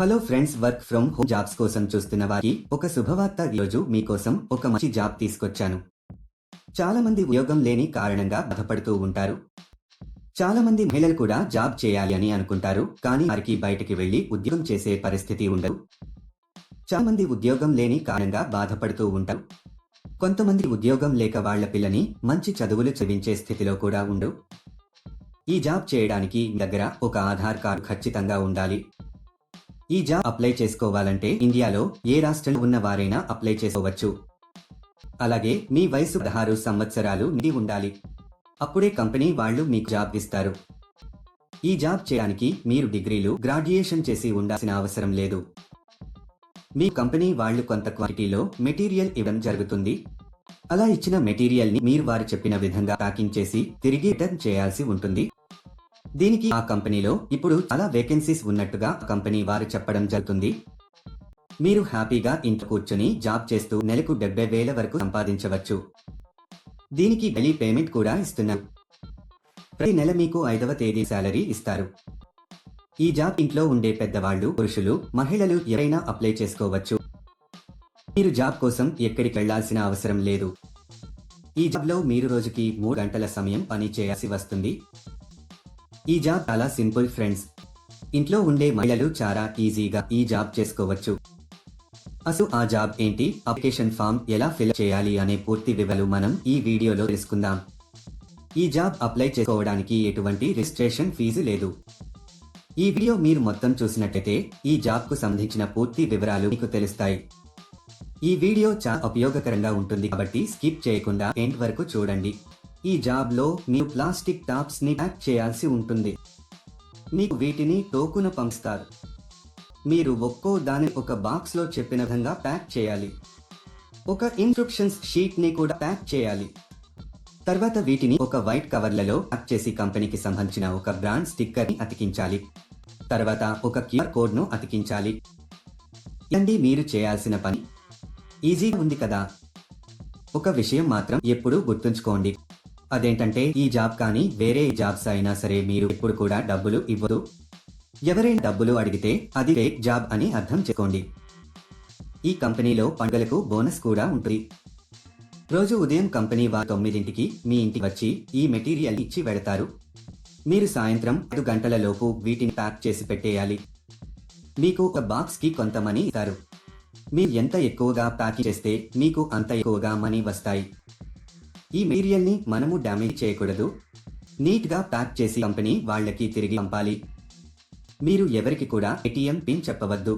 Hello friends work from home jobs కోసం చూస్తున్న వారికి ఒక శుభవార్త ఈరోజు మీకోసం ఒక మంచి జాబ్ తీసుకొచ్చాను. చాలా మంది ఉద్యోగం లేని కారణంగా బాధపడుతూ ఉంటారు. చాలా మంది మహిళలు కూడా జాబ్ చేయాలి అని అనుకుంటారు కానీ వారికి బయటికి వెళ్ళి ఉద్యోగం చేసే పరిస్థితి ఉండదు. చాలా మంది ఉద్యోగం లేని కారణంగా బాధపడుతూ ఉంటారు. కొంతమంది ఉద్యోగం లేక వాళ్ళ పిల్లని మంచి చదువులు చదివించే స్థితిలో కూడా ఉండరు. ఈ జాబ్ చేయడానికి మీ దగ్గర ఒక ఆధార్ కార్డు ఖచ్చితంగా ఉండాలి. ఈ జాబ్ అప్లై చేసుకోవాలంటే ఇండియాలో ఏ రాష్ట్రంలో ఉన్న వారైనా అప్లై చేసుకోవచ్చు. అలాగే మీ వయసు పదహారు సంవత్సరాలు నిండి ఉండాలి. అప్పుడే కంపెనీ వాళ్ళు మీకు జాబ్ ఇస్తారు. ఈ జాబ్ చేయడానికి మీరు డిగ్రీలు గ్రాడ్యుయేషన్ చేసి ఉండాల్సిన అవసరం లేదు. మీ కంపెనీ వాళ్ళు కొంత క్వాలిటీలో మెటీరియల్ ఇవ్వడం జరుగుతుంది. అలా ఇచ్చిన మెటీరియల్ని మీరు వారు చెప్పిన విధంగా ప్యాకింగ్ చేసి తిరిగి రిటర్న్ చేయాల్సి ఉంటుంది. దీనికి ఆ కంపెనీలో ఇప్పుడు చాలా వేకెన్సీస్ ఉన్నట్టుగా కంపెనీ వారు చెప్పడం జరుగుతుంది. మీరు హ్యాపీగా ఇంట్లో కూర్చొని జాబ్ చేస్తూ నెలకు డెబ్బై వేల వరకు సంపాదించవచ్చు. దీనికి డైలీ పేమెంట్ కూడా ఇస్తున్నారు ప్రతి నెల మీకు ఐదవ తేదీ శాలరీ ఇస్తారు. ఈ జాబ్ ఇంట్లో ఉండే పెద్దవాళ్ళు పురుషులు మహిళలు ఎవరైనా అప్లై చేసుకోవచ్చు. మీరు జాబ్ కోసం ఎక్కడికి వెళ్ళాల్సిన అవసరం లేదు. ఈ జాబ్లో మీరు రోజుకి మూడు గంటల సమయం పని చేయాల్సి వస్తుంది. ఈ జాబ్ చాలా సింపుల్ ఫ్రెండ్స్. ఇంట్లో ఉండే మహిళలు చాలా ఈజీగా ఈ జాబ్ చేసుకోవచ్చు. అసలు ఆ జాబ్ ఏంటి? అప్లికేషన్ ఫామ్ ఎలా ఫిల్ చేయాలి అనే పూర్తి వివరాలు మనం ఈ వీడియోలో తెలుసుకుందాం. ఈ జాబ్ అప్లై చేసుకోవడానికి ఎటువంటి రిజిస్ట్రేషన్ ఫీజు లేదు. ఈ వీడియో మీరు మొత్తం చూసినట్లయితే ఈ జాబ్కు సంబంధించిన పూర్తి వివరాలు మీకు తెలుస్తాయి. ఈ వీడియో చాలా ఉపయోగకరంగా ఉంటుంది కాబట్టి స్కిప్ చేయకుండా ఎండ్ వరకు చూడండి. ఈ జాబ్లో మీ మీరు ప్లాస్టిక్ టాప్స్ని ప్యాక్ చేయాల్సి ఉంటుంది. మీకు వీటిని టోకున పంపిస్తారు మీరు ఒక్కో దాని ఒక బాక్స్లో చెప్పిన విధంగా ప్యాక్ చేయాలి. ఒక ఇన్స్ట్రక్షన్స్ షీట్ని కూడా ప్యాక్ చేయాలి. తర్వాత వీటిని ఒక వైట్ కవర్లలో ప్యాక్ చేసి కంపెనీకి సంబంధించిన ఒక బ్రాండ్ స్టిక్కర్ని అతికించాలి. తర్వాత ఒక క్యూఆర్ కోడ్ను అతికించాలి. ఇదండి మీరు చేయాల్సిన పని. ఈజీగా ఉంది కదా. ఒక విషయం మాత్రం ఎప్పుడూ గుర్తుంచుకోండి. అదేంటంటే ఈ జాబ్ కానీ వేరే జాబ్స్ అయినా సరే మీరు ఇప్పుడు కూడా డబ్బులు ఇవ్వదు. ఎవరైనా డబ్బులు అడిగితే అది ఫేక్ జాబ్ అని అర్థం చేసుకోండి. ఈ కంపెనీలో పండుగలకు బోనస్ కూడా ఉంటుంది. రోజు ఉదయం కంపెనీ వారు తొమ్మిదింటికి మీ ఇంటికి వచ్చి ఈ మెటీరియల్ ఇచ్చి వెడతారు మీరు సాయంత్రం ఐదు గంటల లోపు వీటిని ప్యాక్ చేసి పెట్టేయాలి. మీకు ఒక బాక్స్కి కొంత మనీ ఇస్తారు. మీరు ఎంత ఎక్కువగా ప్యాకింగ్ చేస్తే మీకు అంత ఎక్కువగా మనీ వస్తాయి. ఈ మెటీరియల్ని మనము డ్యామేజ్ చేయకూడదు. నీట్గా ప్యాక్ చేసి కంపెనీ వాళ్ళకి తిరిగి పంపాలి. మీరు ఎవరికి కూడా ఏటీఎం పిన్ చెప్పవద్దు.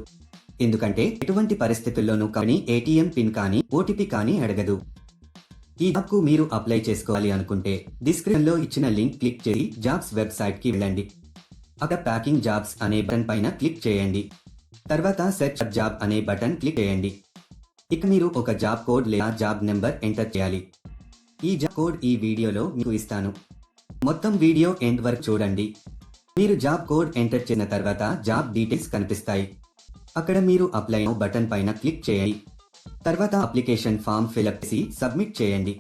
ఎందుకంటే ఎటువంటి పరిస్థితుల్లోనూ కానీ ఏటీఎం పిన్ కానీ ఓటీపీ కానీ అడగదు. ఈ జాబ్ మీరు అప్లై చేసుకోవాలి అనుకుంటే డిస్క్రిప్షన్లో ఇచ్చిన లింక్ క్లిక్ చేసి జాబ్స్ వెబ్సైట్కి వెళ్ళండి. అక్కడ ప్యాకింగ్ జాబ్స్ అనే బటన్ పైన క్లిక్ చేయండి. తర్వాత సెర్చ్ జాబ్ అనే బటన్ క్లిక్ చేయండి. ఇక మీరు ఒక జాబ్ కోడ్ లేదా జాబ్ నెంబర్ ఎంటర్ చేయాలి. ఈ జాబ్ కోడ్ ఈ వీడియోలో మీకు ఇస్తాను. మొత్తం వీడియో ఎండ్ వరకు చూడండి. మీరు జాబ్ కోడ్ ఎంటర్ చేసిన తర్వాత జాబ్ డీటెయిల్స్ కనిపిస్తాయి. అక్కడ మీరు అప్లై బటన్ పైన క్లిక్ చేయండి. తర్వాత అప్లికేషన్ ఫామ్ ఫిలప్ చేసి సబ్మిట్ చేయండి.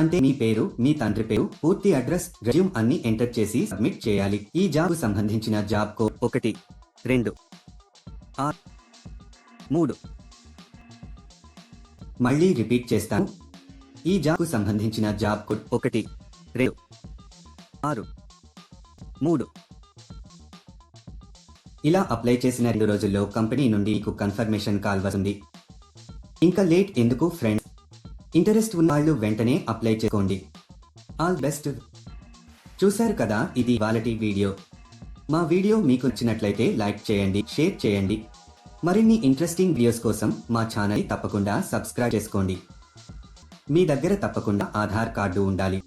అంటే మీ పేరు మీ తండ్రి పేరు పూర్తి అడ్రస్ రెజ్యూమ్ అన్ని ఎంటర్ చేసి సబ్మిట్ చేయాలి. ఈ జాబ్ సంబంధించిన జాబ్ కోడ్ ఒకటి రెండు ఆరు మూడు. మళ్ళీ రిపీట్ చేస్తాను. ఈ జాబ్కు సంబంధించిన జాబ్ కోడ్ ఒకటి రెండు ఆరు మూడు. ఇలా అప్లై చేసిన రెండు రోజుల్లో కంపెనీ నుండి మీకు కన్ఫర్మేషన్ కాల్ వస్తుంది. ఇంకా లేట్ ఎందుకు ఫ్రెండ్స్? ఇంటరెస్ట్ ఉన్న వాళ్ళు వెంటనే అప్లై చేసుకోండి. All best. చూశారు కదా ఇది వాలటి వీడియో. మా వీడియో మీకు నచ్చినట్లయితే లైక్ చేయండి షేర్ చేయండి. మరిన్ని ఇంట్రెస్టింగ్ వీడియోస్ కోసం మా ఛానల్ తప్పకుండా సబ్స్క్రైబ్ చేసుకోండి. మీ దగ్గర తప్పకుండా ఆధార్ కార్డు ఉండాలి.